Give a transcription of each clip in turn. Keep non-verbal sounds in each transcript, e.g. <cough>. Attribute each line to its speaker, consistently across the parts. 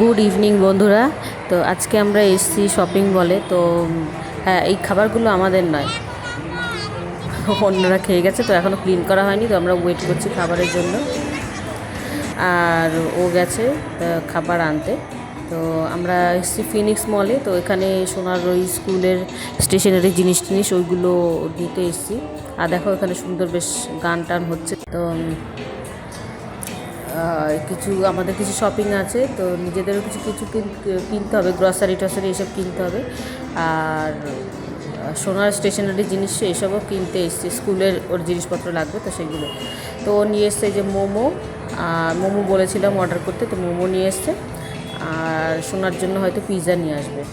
Speaker 1: Good evening বন্ধুরা। তো আজকে আমরা এসছি শপিং মলে তো হ্যাঁ এই খাবারগুলো আমাদের নয়। অন্যরা খেয়ে গেছে, তো এখনও ক্লিন করা হয়নি, তো আমরা ওয়েট করছি খাবারের জন্য। আর ও গেছে খাবার আনতে। তো আমরা এসছি ফিনিক্স মলে তো এখানে সোনার ওই স্কুলের স্টেশনারি জিনিস টিনিস, ওইগুলো নিতে এসছি। আর দেখো, এখানে সুন্দর বেশ গান টান হচ্ছে। তো কিছু, আমাদের কিছু শপিং আছে, তো নিজেদেরও কিছু কিছু কিন- কিনতে হবে গ্রসারি টসারি এসব কিনতে হবে। আর সোনার স্টেশনারি জিনিস এসবও কিনতে এসছে, স্কুলের ওর জিনিসপত্র লাগবে তো সেগুলো। তো ও নিয়ে এসছে যে মোমো, আর মোমো বলেছিলাম অর্ডার করতে, তো মোমো নিয়ে এসছে। আর সোনার জন্য হয়তো পিৎজা নিয়ে আসবে।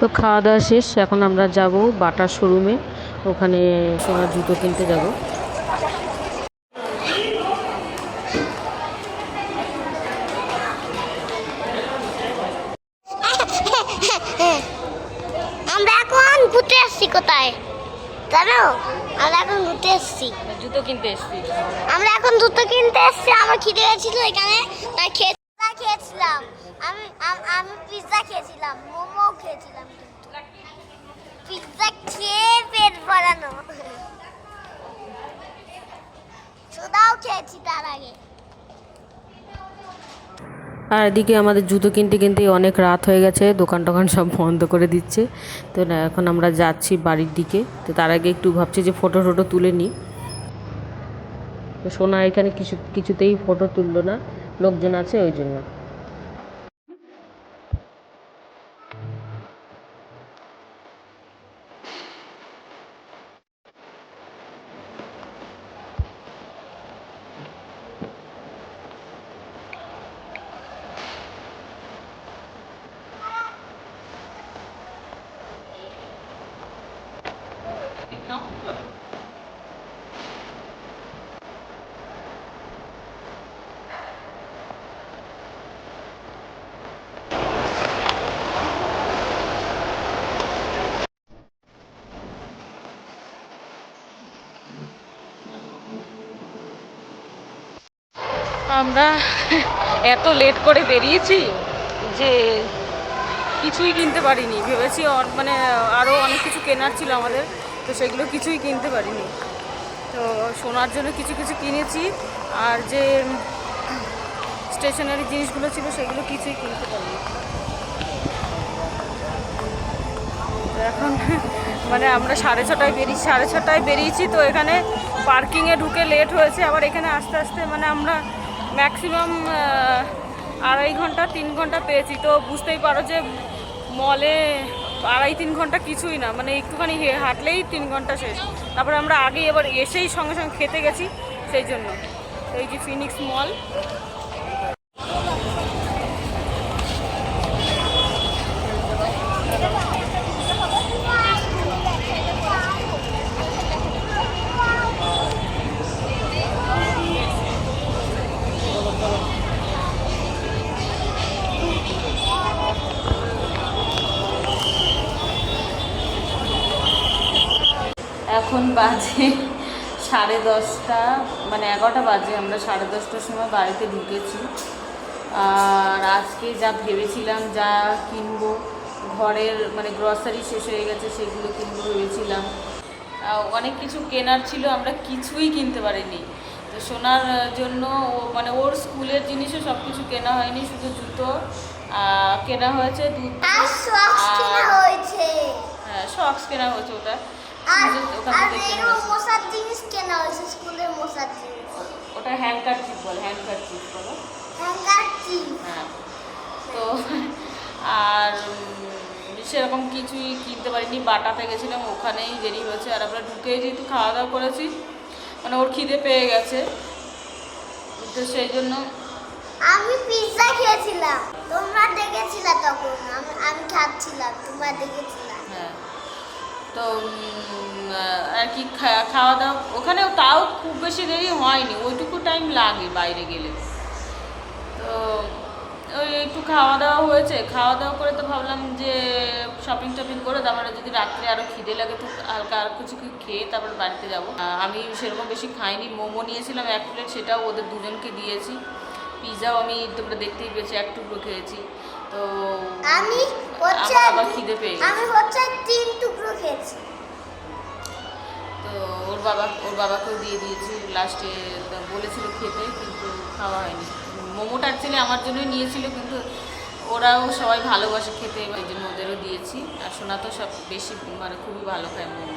Speaker 2: তো
Speaker 1: খাওয়া দাওয়া শেষ এখন আমরা যাব বাটার শোরুমে। ওখানে সোনার জুতো কিনতে যাব।
Speaker 3: আমরা এখন ঘুরতে এসছি কোথায়? জানো? আমরা এখন ঘুরতে এসছি।
Speaker 2: জুতো কিনতে এসছি।
Speaker 3: আমরা এখন জুতো কিনতে এসছি আমার খিদে গেছিল এখানে। তাই খেয়ে খেয়েছিলাম। আমি আমি পিৎজা খেয়েছিলাম মোমো খেয়েছিলাম কিন্তু। পিৎজা খেয়ে পেট ভরানো। সোদাও খেয়েছি তার আগে।
Speaker 1: আর এদিকে আমাদের জুতো কিনতে কিনতে অনেক রাত হয়ে গেছে, দোকান টোকান সব বন্ধ করে দিচ্ছে। তো না, এখন আমরা যাচ্ছি বাড়ির দিকে। তো তার আগে একটু ভাবছি যে ফটো টোটো তুলে নিই তো সোনা এখানে কিছু, কিছুতেই ফটো তুললো না, লোকজন আছে ওই জন্য।
Speaker 2: আমরা এত লেট করে বেরিয়েছি যে কিছুই কিনতে পারিনি। ভেবেছি মানে আরও অনেক কিছু কেনার ছিল আমাদের, তো সেগুলো কিছুই কিনতে পারিনি। তো সোনার জন্য কিছু কিছু কিনেছি, আর যে স্টেশনারি জিনিসগুলো ছিল সেগুলো কিছুই কিনতে পারিনি। এখন মানে আমরা সাড়ে ছটায় বেরিয়ে সাড়ে ছটায় বেরিয়েছি, তো এখানে পার্কিংয়ে ঢুকে লেট হয়েছে, আবার এখানে আস্তে আস্তে মানে আমরা ম্যাক্সিমাম আড়াই ঘণ্টা, তিন ঘণ্টা পেয়েছি। তো বুঝতেই পারো যে মলে আড়াই, তিন ঘণ্টা কিছুই না। মানে একটুখানি হাঁটলেই তিন ঘণ্টা শেষ। তারপরে আমরা আগে এবার এসেই সঙ্গে সঙ্গে খেতে গেছি, সেই জন্য। এই যে ফিনিক্স মল
Speaker 1: এখন বাজে সাড়ে দশটা মানে এগারোটা বাজে আমরা সাড়ে দশটার সময় বাড়িতে ঢুকেছি। আর আজকে যা ভেবেছিলাম যা কিনবো ঘরের মানে গ্রসারি শেষ হয়ে গেছে সেগুলো কিনবো ভেবেছিলাম। অনেক কিছু কেনার ছিল আমরা কিছুই কিনতে পারিনি। তো সোনার জন্য ও মানে ওর স্কুলের জিনিসও সব কিছু কেনা হয়নি শুধু জুতো কেনা হয়েছে দুধ
Speaker 3: সক্স
Speaker 1: হ্যাঁ শক্স কেনা হয়েছে ওটা।
Speaker 3: আর। মশার জিনিস কেনা হয়েছে স্কুলের মশার জিনিস।
Speaker 1: ওটা বলে হ্যাঁ তো আর সেরকম কিছুই কিনতে পারিনি বাটাতে গেছিলাম ওখানেই দেরি হয়েছে আর আমরা ঢুকেই যেহেতু খাওয়া দাওয়া করেছি মানে ওর খিদে পেয়ে গেছে তো সেই জন্য
Speaker 3: আমি পিৎজা খেয়েছিলাম তোমরা দেখেছিলে তখন আমি আমি খাচ্ছিলাম তোমরা দেখেছিলাম
Speaker 1: হ্যাঁ তো আর কি খাওয়া দাওয়া ওখানেও তাও খুব বেশি দেরি হয়নি, ওইটুকু টাইম লাগে বাইরে গেলে। তো, ওই একটু খাওয়া দাওয়া হয়েছে খাওয়া দাওয়া করে তো ভাবলাম যে শপিং টপিং করে তারপরে যদি রাত্রে আরও খিদে লাগে তো হালকা আর কিছু খেয়ে তারপর বাড়িতে যাব। আমি সেরকম বেশি খাইনি, মোমো নিয়েছিলাম এক প্লেট সেটাও ওদের দুজনকে দিয়েছি। পিৎজাও আমি তোমরা দেখতেই পেয়েছি, এক টুকরো খেয়েছি। তো
Speaker 3: আমি হচ্ছে
Speaker 1: আবার খিদে পেয়ে
Speaker 3: আমি হচ্ছে তিন টুকরো খেয়েছি।
Speaker 1: তো ওর বাবা ওর বাবাকেও দিয়ে দিয়েছি। লাস্টে বলেছিল খেতে কিন্তু খাওয়া হয়নি। মোমোটা অ্যাকচুয়ালি আমার জন্যই নিয়েছিল কিন্তু ওরাও সবাই ভালোবাসে খেতে এই জন্য ওদেরও দিয়েছি। আর সোনা তো সব বেশি মানে খুবই ভালো খায় মোমো।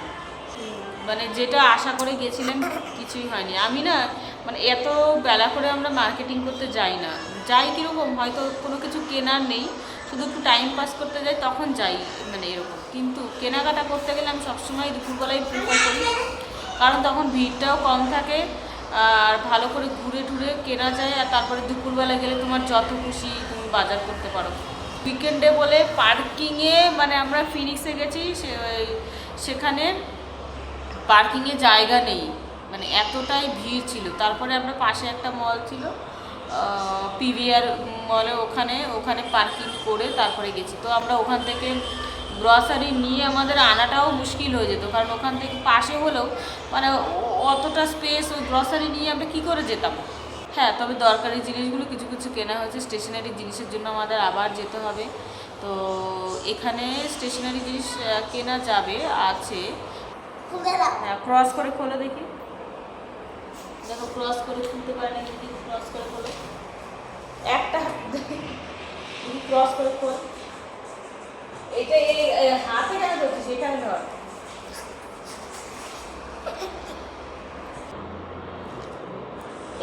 Speaker 1: মানে যেটা আশা করে গেছিলাম কিছুই হয়নি। আমি না মানে এত বেলা করে আমরা মার্কেটিং করতে যাই না। যাই কীরকম, হয়তো কোনো কিছু কেনার নেই। শুধু একটু টাইম পাস করতে যাই, তখন যাই মানে এরকম। কিন্তু কেনাকাটা করতে গেলে আমি সবসময় দুপুরবেলায় প্রিফার করি। কারণ তখন ভিড়টাও কম থাকে, আর ভালো করে ঘুরে টুরে কেনা যায়, আর তারপরে দুপুরবেলা গেলে তোমার যত খুশি তুমি বাজার করতে পারো। উইকেন্ডে বলে পার্কিংয়ে মানে আমরা ফিনিক্সে গেছি সেখানে পার্কিংয়ে জায়গা নেই। মানে এতটাই ভিড় ছিল। তারপরে আমরা পাশে একটা মল ছিল পিভিআর মলে ওখানে ওখানে পার্কিং করে তারপরে গেছি। তো আমরা ওখান থেকে গ্রসারি নিয়ে আমাদের আনাটাও মুশকিল হয়ে যেত, কারণ ওখান থেকে পাশে হলেও মানে অতটা স্পেস ওই গ্রসারি নিয়ে আমরা কী করে যেতাম? হ্যাঁ তবে দরকারি জিনিসগুলো কিছু কিছু কেনা হয়েছে। স্টেশনারি জিনিসের জন্য আমাদের আবার যেতে হবে। তো এখানে স্টেশনারি জিনিস কেনা যাবে, আছে। হ্যাঁ ক্রস করে খোলো দেখি। দেখো ক্রস করে খুলতে পারে না যদি ক্রস করে খোলো। একটা ক্রস করে খোল। এটা এই এই হাতে কেন ধরছিস? এখানে ধর।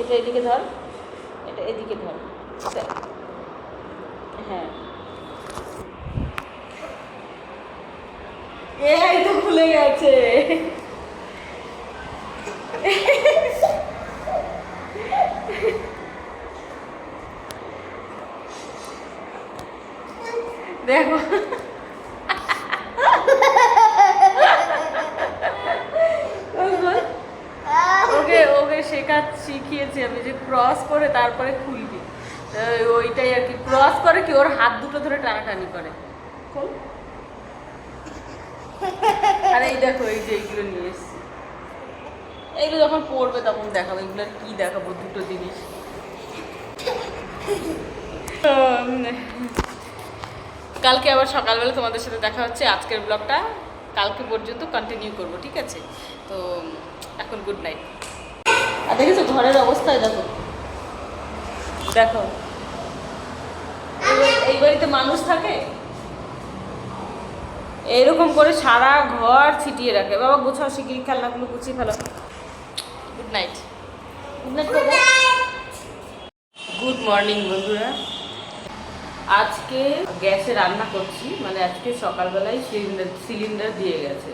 Speaker 1: এটা এদিকে ধর। এটা এদিকে ধর। হ্যাঁ। এই তো খুলে গেছে। দেখো। ওকে ওকে শেখা শিখিয়েছি আমি যে ক্রস করে তারপরে খুলবি। ওইটাই আর কি ক্রস করে কি, ওর হাত দুটো ধরে টানাটানি করে। আর এই দেখো, এই যে এইগুলো নিয়ে এসছি। এইগুলো যখন পড়বে তখন দেখাবো, এগুলো কি দেখাবো দুটো জিনিস। কালকে আবার সকালবেলা তোমাদের সাথে দেখা হচ্ছে আজকের ব্লগটা। কালকে পর্যন্ত কন্টিনিউ করব, ঠিক আছে? তো, এখন গুড নাইট আর দেখেছ, ঘরের অবস্থায় দেখো। দেখো। এই বাড়িতে মানুষ থাকে? এইরকম করে সারা ঘর ছিটিয়ে রাখে। বাবা, গোছাও শিগগিরি খেলনাগুলো গুছিয়ে ফেলো। Good night good night good morning বন্ধুরা। আজকে গ্যাসে রান্না করছি মানে আজকে সকালবেলায় সিলিন্ডার সিলিন্ডার দিয়ে গেছে।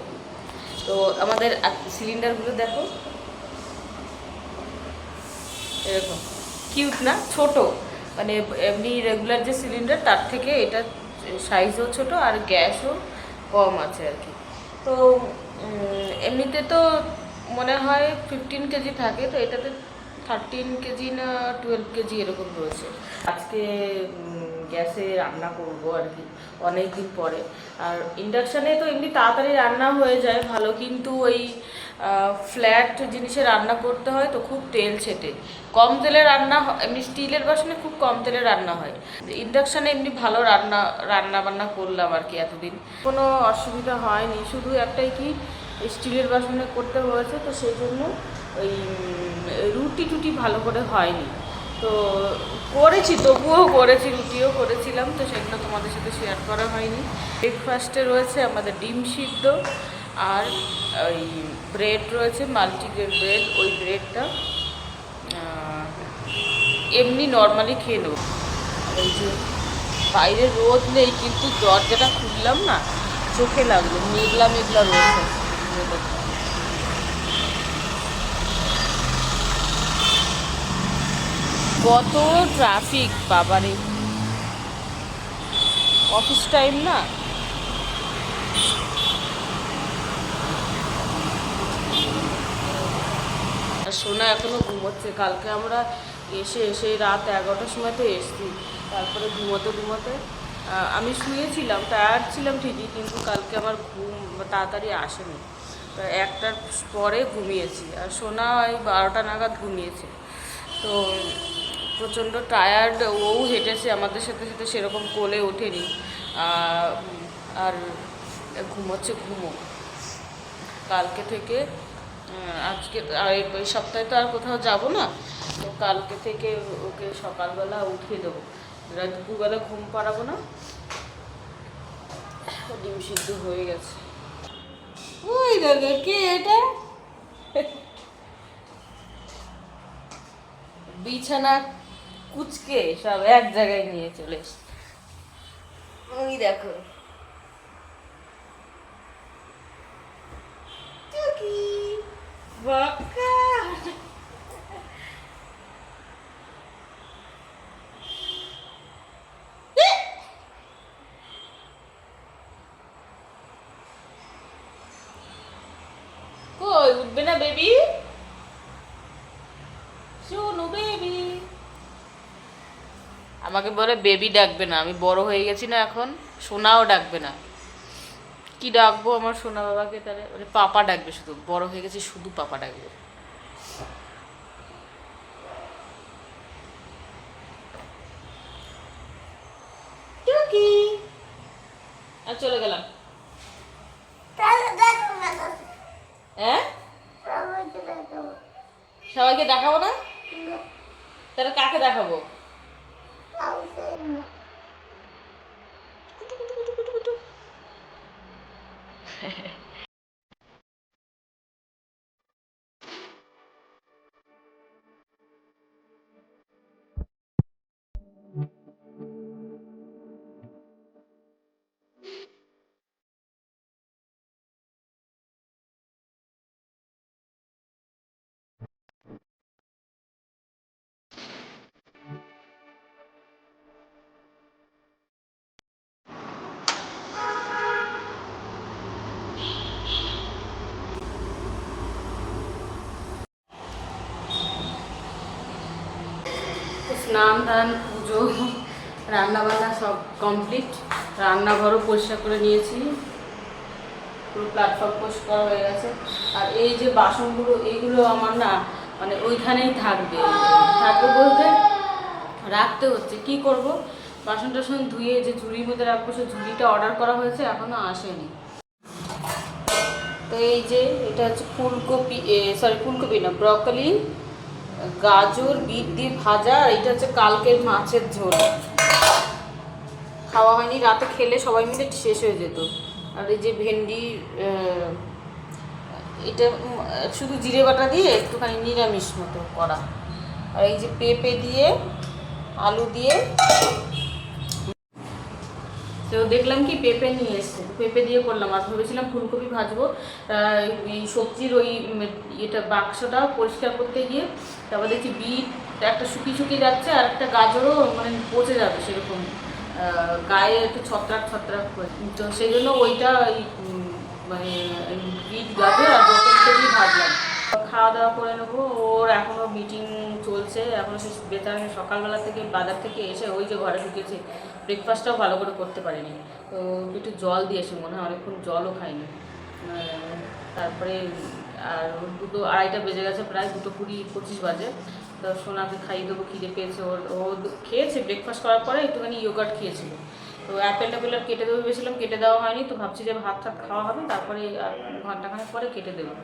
Speaker 1: তো আমাদের সিলিন্ডারগুলো দেখো। এরকম। কিউট না? ছোট। মানে এমনি রেগুলার যে সিলিন্ডার তার থেকে এটা সাইজও ছোট আর গ্যাসও কম আছে আর কি। তো এমনিতে তো মনে হয় ফিফটিন কেজি থাকে, তো এটাতে থার্টিন কেজি না টুয়েলভ কেজি এরকম রয়েছে। আজকে গ্যাসে রান্না করব আর কি অনেক দিন পরে। আর ইন্ডাকশানে তো এমনি তাড়াতাড়ি রান্না হয়ে যায় ভালো, কিন্তু ওই ফ্ল্যাট জিনিসে রান্না করতে হয় তো খুব তেল ছেটে। কম তেলে রান্না এমনি স্টিলের বাসনে খুব কম তেলে রান্না হয়। ইন্ডাকশানে এমনি ভালো রান্না রান্না বান্না করলাম আর কি এতদিন। কোনো অসুবিধা হয়নি, শুধু একটাই কি স্টিলের বাসনে করতে হয়েছে তো সেই জন্য ওই রুটি টুটি ভালো করে হয়নি। তো করেছি, তবুও করেছি, রুটিও করেছিলাম, তো সেগুলো তোমাদের সাথে শেয়ার করা হয়নি। ব্রেকফাস্টে রয়েছে আমাদের ডিম সিদ্ধ আর ওই ব্রেড রয়েছে মাল্টিগ্রেন ব্রেড ওই ব্রেডটা এমনি নর্মালি খেয়ে নেব। এই যে বাইরে রোদ নেই, কিন্তু দরজাটা খুললাম না, চোখে লাগল মেঘলা মেঘলা রোদ। রোদের কত ট্রাফিক বাবারে। অফিস টাইম না? সোনা এখনও ঘুমোচ্ছে। কালকে আমরা এসে এসে রাত এগারোটার সময় তো এসছি। তারপরে ঘুমোতে ঘুমোতে আমি শুয়েছিলাম টায়ার্ড ছিলাম ঠিকই, কিন্তু কালকে আমার ঘুম তাড়াতাড়ি আসেনি। একটার পরে ঘুমিয়েছি। আর সোনা ওই বারোটা নাগাদ ঘুমিয়েছে। তো প্রচণ্ড টায়ার্ড ও হেঁটেছে আমাদের সাথে সাথে সেরকম কোলে ওঠেনি। আর ঘুমোচ্ছে, ঘুমো। কালকে থেকে আজকে, আর এই সপ্তাহে তো আর কোথাও যাব না। তো কালকে থেকে ওকে সকালবেলা উঠিয়ে দেবো। রাত দুপুরবেলা ঘুম পাড়াবো না। ডিম সিদ্ধ হয়ে গেছে। ওই দেখো কে এটা? বিছানা কুচকে সব এক জায়গায় নিয়ে চলে। ওই দেখো। টুকি বকা কই উঠবে না বেবি শোনো বেবি আমাকে বলে বেবি ডাকবে না। আমি বড় হয়ে গেছি না এখন সোনাও ডাকবে না। কি ডাকবো আমার সোনা বাবাকে তাহলে? বলে পাপা ডাকবে শুধু বড় হয়ে গেছি শুধু পাপা ডাকবে। আর চলে গেলাম। হ্যাঁ?
Speaker 3: সবাইকে
Speaker 1: দেখাবো না। তাহলে কাকে দেখাবো?
Speaker 3: কাউকে না।
Speaker 1: স্নান দান পুজো রান্না বান্না সব কমপ্লিট রান্নাঘরও পরিষ্কার করে নিয়েছি। পুরো প্ল্যাটফর্ম পরিষ্কার হয়ে গেছে। আর এই যে বাসনগুলো, এইগুলো আমার না মানে ওইখানেই থাকবে। থাকবে বলতে রাখতে হচ্ছে। কি করব? বাসন টাসন ধুয়ে যে ঝুড়ির মধ্যে রাখব, সেই ঝুড়িটা অর্ডার করা হয়েছে এখনও আসেনি। তো এই যে, এটা হচ্ছে ফুলকপি সরি ফুলকপি না ব্রকলি গাজর, বিট দিয়ে ভাজা, আর এটা হচ্ছে কালকের মাছের ঝোল। খাওয়া হয়নি, রাতে খেলে সবাই মিলে শেষ হয়ে যেত। আর এই যে ভেন্ডি এটা শুধু জিরে বাটা দিয়ে একটুখানি নিরামিষ মতো করা। আর এই যে পেঁপে দিয়ে, আলু দিয়ে তো দেখলাম কি পেঁপে নিয়ে এসছে। পেঁপে দিয়ে করলাম। আর ভেবেছিলাম ফুলকপি ভাজবো। এই সবজির ওই ইয়েটা বাক্সটা পরিষ্কার করতে গিয়ে তারপর দেখছি বিট, একটা শুকিয়ে শুকিয়ে যাচ্ছে আর একটা গাজরও মানে পচে যাবে সেরকম। গায়ে একটু ছত্রাক ছত্রাক তো সেই জন্য ওইটা ওই মানে বিট গাজর আর ভাজলাম। খাওয়া দাওয়া করে নেব। ওর এখনও মিটিং চলছে এখনও সে বেতার সকালবেলা থেকে বাজার থেকে এসে ওই যে ঘরে ঢুকেছে। ব্রেকফাস্টটাও ভালো করে করতে পারিনি। তো একটু জল দিয়েছে মনে হয়, অনেকক্ষণ জলও খাইনি। তারপরে আর দুটো আড়াইটা বেজে গেছে, প্রায় দুটো কুড়ি, পঁচিশ বাজে। তো সোনাকে খাইয়ে দেবো, খিদে পেয়েছে ওর। ও খেয়েছে ব্রেকফাস্ট করার পরে একটুখানি ইয়োগার্ট খেয়েছিল। তো অ্যাপেল ট্যাপেল আর কেটে দেবো, ভেবেছিলাম কেটে দেওয়া হয়নি। তো ভাবছি যে ভাত খাওয়া হবে, তারপরে ঘন্টাখানেক পরে কেটে দেবো।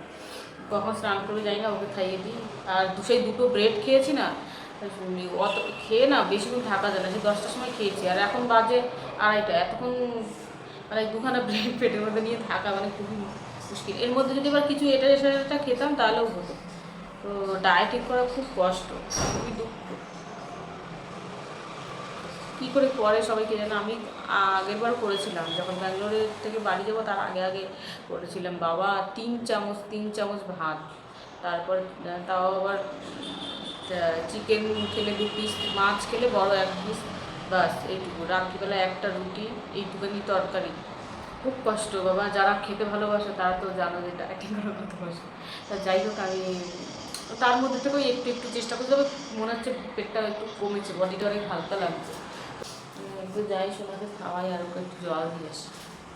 Speaker 1: কখন স্নান করে যাই না, ওকে খাইয়ে দিই। আর দু- সেই দুটো ব্রেড খেয়েছি না অত খেয়ে না বেশিক্ষণ থাকা যায় না, সেই দশটার সময় খেয়েছি। আর এখন বাজে আড়াইটা, এতক্ষণ মানে দুখানা ব্রেড পেটের মধ্যে নিয়ে থাকা মানে খুবই মুশকিল। এর মধ্যে যদি এবার কিছু এটা এটা খেতাম, তাহলেও হতো। তো ডায়েটিং করা খুব কষ্ট, খুবই দুঃখ। কী করে করে সবাইকে জানো আমি আগেরবার করেছিলাম। যখন ব্যাঙ্গালোরে থেকে বাড়ি যাব তার আগে আগে করেছিলাম। বাবা, তিন চামচ তিন চামচ ভাত। তারপর তাও আবার চিকেন খেলে দু পিস মাছ খেলে বড় এক পিস বাস এইটুকু। রাত্রিবেলা একটা রুটি এইটুখানি তরকারি। খুব কষ্ট বাবা। যারা খেতে ভালোবাসে তারা তো জানো যে ডায়েটিং করার কষ্ট তা যাই হোক, আমি তার মধ্যে থেকেও একটু একটু চেষ্টা করতে হবে মনে হচ্ছে পেটটা একটু কমেছে, বডিটা অনেক হালকা লাগছে। একটু যাই, সোনাকে খাওয়াই আর ওকে একটু জল দিয়ে আসি।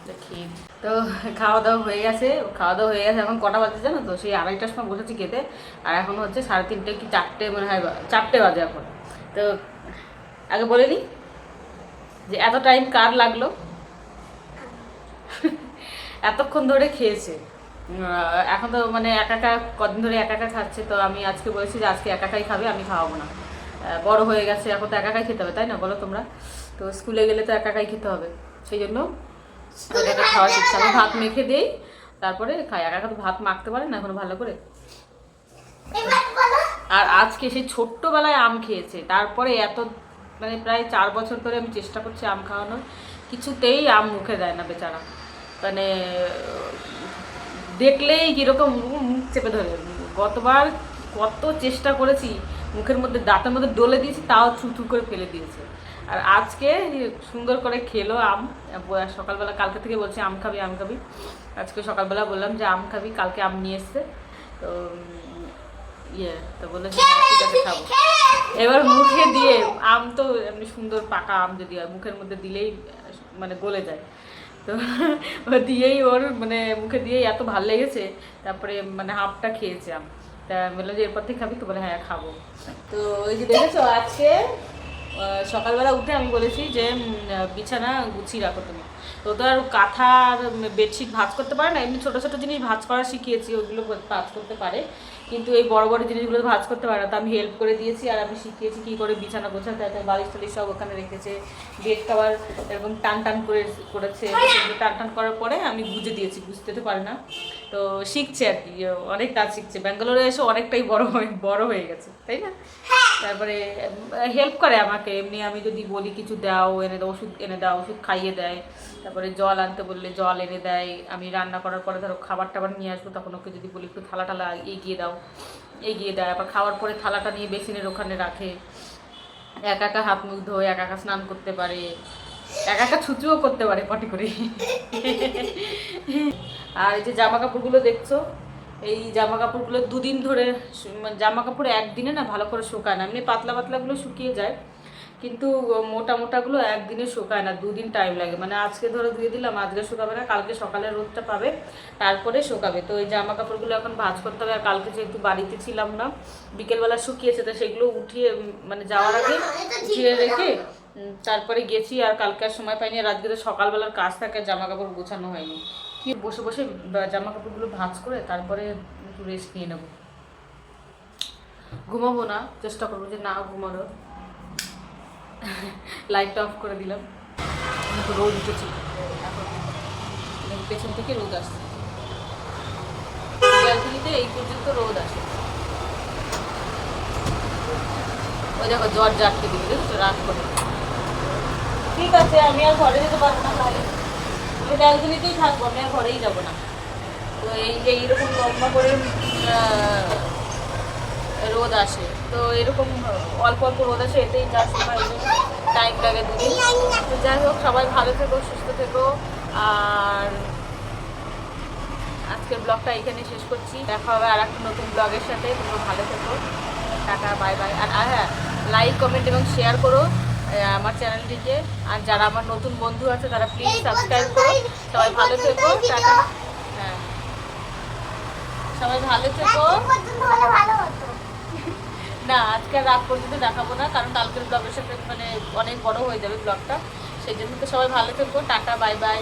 Speaker 1: তা খেয়ে তো খাওয়া দাওয়া হয়ে গেছে, খাওয়া দাওয়া হয়ে গেছে। এখন কটা বাজে জানো তো? সেই আড়াইটার সময় বসেছি খেতে। আর এখন হচ্ছে সাড়ে তিনটে কি চারটে মনে হয় চারটে বাজে এখন। তো আগে বলে নিই যে এত টাইম কার লাগল? এতক্ষণ ধরে খেয়েছে। এখন তো মানে একা একা কদিন ধরে একা একা খাচ্ছে। তো আমি আজকে বলেছি যে আজকে একা একাই খাবে, আমি খাওয়াবো না। বড় হয়ে গেছে, এখন তো একা একাই খেতে হবে, তাই না? বলো তোমরা। তো স্কুলে গেলে তো একা একাই খেতে হবে সেই জন্য একা খাওয়া শিখছে। আমি ভাত মেখে দিই তারপরে খাই। একা একা তো ভাত মাখতে পারে না এখন ভালো করে। আর আজকে সেই ছোট্টবেলায় আম খেয়েছে। তারপরে এত মানে প্রায় চার বছর ধরে আমি চেষ্টা করছি আম খাওয়ানোর। কিছুতেই আম মুখে দেয় না বেচারা। মানে দেখলেই কীরকম মুখ চেপে ধরে। গতবার কত চেষ্টা করেছি মুখের মধ্যে দাঁতের মধ্যে ডলে দিয়েছি তাও থু করে ফেলে দিয়েছে। আর আজকে সুন্দর করে খেলো আম। সকালবেলা কালকে থেকে বলছি আম খাবি আম খাবি। আজকে সকালবেলা বললাম যে আম খাবি কালকে আম নিয়ে এসছে। তো ইয়ে তো বলল হ্যাঁ, ঠিক আছে খাব। এবার মুখে দিয়ে আম তো এমনি সুন্দর পাকা আম যদি হয় মুখের মধ্যে দিলেই মানে গলে যায়। তো দিয়েই ওর মানে মুখে দিয়েই এত ভালো লেগেছে তারপরে মানে হাফটা খেয়েছে আম। তা বলল যে এরপর থেকে খাবি? তো বলে হ্যাঁ খাব। তো ওই যে দেখেছ আজকে সকালবেলা উঠে আমি বলেছি যে বিছানা গুছিয়ে রাখো তুমি। তো তো আর কাঁথা আর বেডশিট ভাঁজ করতে পারে না, এমনি ছোটো ছোটো জিনিস ভাঁজ করা শিখিয়েছি, ওগুলো ভাঁজ করতে পারে। কিন্তু এই বড় বড় জিনিসগুলো ভাঁজ করতে পারে না, তো আমি হেল্প করে দিয়েছি আর আমি শিখিয়েছি কী করে বিছানা গোছাতে হয়। বালিশ টালিশ সব ওখানে রেখেছে বেড কভার এরকম টান টান করে করেছে। টান টান করার পরে আমি গুজে দিয়েছি, বুঝতে তো পারে না। তো শিখছে আর কি অনেক কাজ শিখছে। ব্যাঙ্গালোরে এসে অনেকটাই বড় হয়ে বড় হয়ে গেছে তাই না? তারপরে হেল্প করে আমাকে এমনি আমি যদি বলি কিছু দাও এনে দাও ওষুধ এনে দাও ওষুধ খাইয়ে দেয়। তারপরে জল আনতে বললে জল এনে দেয়। আমি রান্না করার পরে ধরো খাবার টাবার নিয়ে আসব তখন ওকে যদি বলি একটু থালা টালা এগিয়ে দাও এগিয়ে দেয়। আবার খাওয়ার পরে থালাটা নিয়ে বেসিনের ওখানে রাখে। একা একা হাত মুখ ধোয় একা একা স্নান করতে পারে। একা একা ছুচুও করতে পারে পটি করে। আর এই যে জামা কাপড়গুলো দেখছ, এই জামা কাপড়গুলো দুদিন ধরে মানে জামা কাপড় একদিনে না ভালো করে শুকায় না, এমনি পাতলা পাতলাগুলো শুকিয়ে যায়, কিন্তু মোটা মোটাগুলো একদিনে শুকায় না, দুদিন টাইম লাগে। মানে আজকে ধরে ধুয়ে দিলাম, আজকে শুকাবে না, কালকে সকালে রোদটা পাবে, তারপরে শুকাবে। তো এই জামা কাপড়গুলো এখন ভাজ করতে হবে, আর কালকে যেহেতু বাড়িতে ছিলাম না, বিকেলবেলা শুকিয়েছে, তো সেগুলো উঠিয়ে মানে যাওয়ার আগে উঠিয়ে রেখে তারপরে গেছি আর কালকে আর সময় পাইনি, আর আজকে তো সকালবেলার কাজ থাকে জামা কাপড় গোছানো হয়নি। কি বসে বসে জামা কাপড়গুলো ভাঁজ করে তারপরে একটু রেস্ট নিয়ে নেব। ঘুমাবো না, চেষ্টা করব যে না ঘুমানোর। লাইটটা অফ করে দিলাম। রোদ উঠেছি। এখন পেছন থেকে রোদ আসছে। ব্যালকনিতে এই পর্যন্ত রোদ আসে। ওই দেখো জ্বর দিবে দেখছ রাত করে। ঠিক আছে, আমি আর ঘরে যেতে পারব না, তাহলে আমি ব্যালকনিতেই থাকব, আমি আর ঘরেই যাব না। তো এই যে এইরকম লম্বা করে রোদ আসে, তো এরকম অল্প অল্প রোদ আসে, এতেই যার সময় টাইম লাগে দুদিন। তো যাই হোক, সবাই ভালো থেকো, সুস্থ থেকো, আর আজকের ব্লগটা এখানে শেষ করছি। দেখা হবে আর একটা নতুন ব্লগের সাথে, তোমরা ভালো থেকো। টাটা বাই বাই আর হ্যাঁ লাইক কমেন্ট এবং শেয়ার করো। আমার চ্যানেলটিকে। আর যারা আমার নতুন বন্ধু আছে, তারা প্লিজ সাবস্ক্রাইব করো। সবাই ভালো থেকো। টাটা। হ্যাঁ। সবাই ভালো থেকো। <laughs> না, আজকে রাত পর্যন্ত দেখাবো না, কারণ কালকের ব্লগের সাথে মানে অনেক বড় হয়ে যাবে ব্লগটা সেই জন্য তো সবাই ভালো থেকো। Tata bye bye